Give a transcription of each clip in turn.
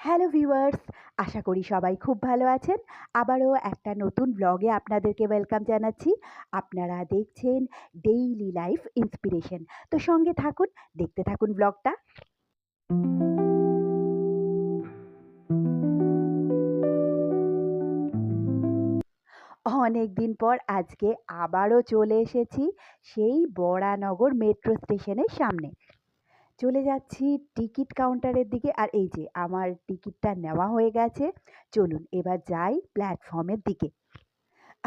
Hello viewers, আশা করি সবাই খুব ভালো আছেন। আবারও একটা নতুন ব্লগে আপনাদেরকে ওয়েলকাম জানাচ্ছি। আপনারা দেখছেন ডেইলি লাইফ ইন্সপিরেশন তো সঙ্গে থাকুন, দেখতে থাকুন ব্লগটা অনেক দিন পর আজকে আবারও চলে এসেছি সেই বরানগর মেট্রো স্টেশনের সামনে। চলে যাচ্ছি টিকিট কাউন্টারের দিকে। আর এই যে, আমার টিকিটটা নেওয়া হয়ে গেছে। চলুন এবার যাই প্ল্যাটফর্মের দিকে।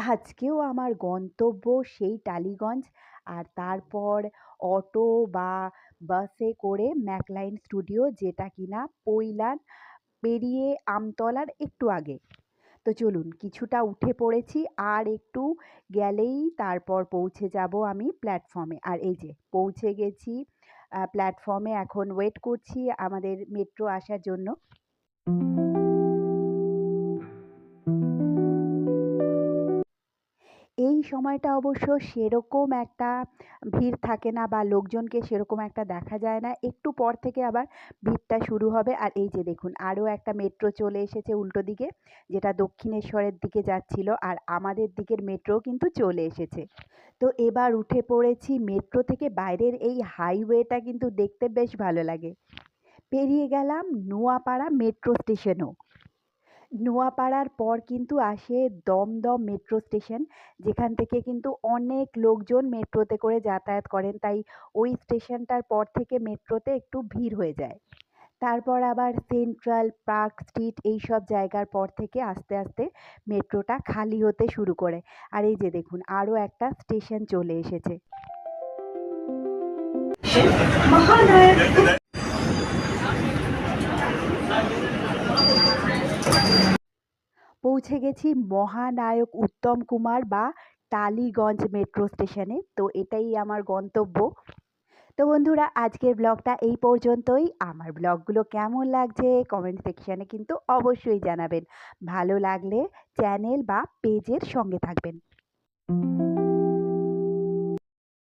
আজকেও আমার গন্তব্য সেই টালিগঞ্জ। আর তারপর অটো বা বাসে করে ম্যাকলাইন স্টুডিও, যেটা কিনা পৈলান পেরিয়ে আমতলার একটু আগে। তো চলুন, কিছুটা উঠে পড়েছি। আর একটু গেলেই তারপর পৌঁছে যাব আমি প্ল্যাটফর্মে। আর এই যে, পৌঁছে গেছি প্ল্যাটফর্মে এখন ওয়েট করছি আমাদের মেট্রো আসার জন্য। সময়টা অবশ্য সেরকম একটা ভিড় থাকে না বা লোকজনকে সেরকম একটা দেখা যায় না। একটু পর থেকে আবার ভিড়টা শুরু হবে। আর এই যে দেখুন, আরও একটা মেট্রো চলে এসেছে উল্টো দিকে, যেটা দক্ষিণেশ্বরের দিকে যাচ্ছিল আর আমাদের দিকের মেট্রো কিন্তু চলে এসেছে। তো এবার উঠে পড়েছি মেট্রো থেকে বাইরের এই হাইওয়েটা কিন্তু দেখতে বেশ ভালো লাগে। পেরিয়ে গেলাম নোয়াপাড়া মেট্রো স্টেশনও। নোয়াপাড়ার পর কিন্তু আসে দমদম মেট্রো স্টেশন। যেখান থেকে কিন্তু অনেক লোকজন মেট্রোতে করে যাতায়াত করেন। তাই ওই স্টেশনটার পর থেকে মেট্রোতে একটু ভিড় হয়ে যায়। তারপর আবার সেন্ট্রাল, পার্ক স্ট্রিট এই সব জায়গার পর থেকে আস্তে আস্তে মেট্রোটা খালি হতে শুরু করে। আর এই যে দেখুন আরও একটা স্টেশন চলে এসেছে। পৌঁছে গেছি মহানায়ক উত্তম কুমার বা টালিগঞ্জ মেট্রো স্টেশনে। তো এটাই আমার গন্তব্য। তো বন্ধুরা, আজকের ব্লগটা এই পর্যন্তই। আমার ব্লগগুলো কেমন লাগছে কমেন্ট সেকশানে কিন্তু অবশ্যই জানাবেন। ভালো লাগলে চ্যানেল বা পেজের সঙ্গে থাকবেন।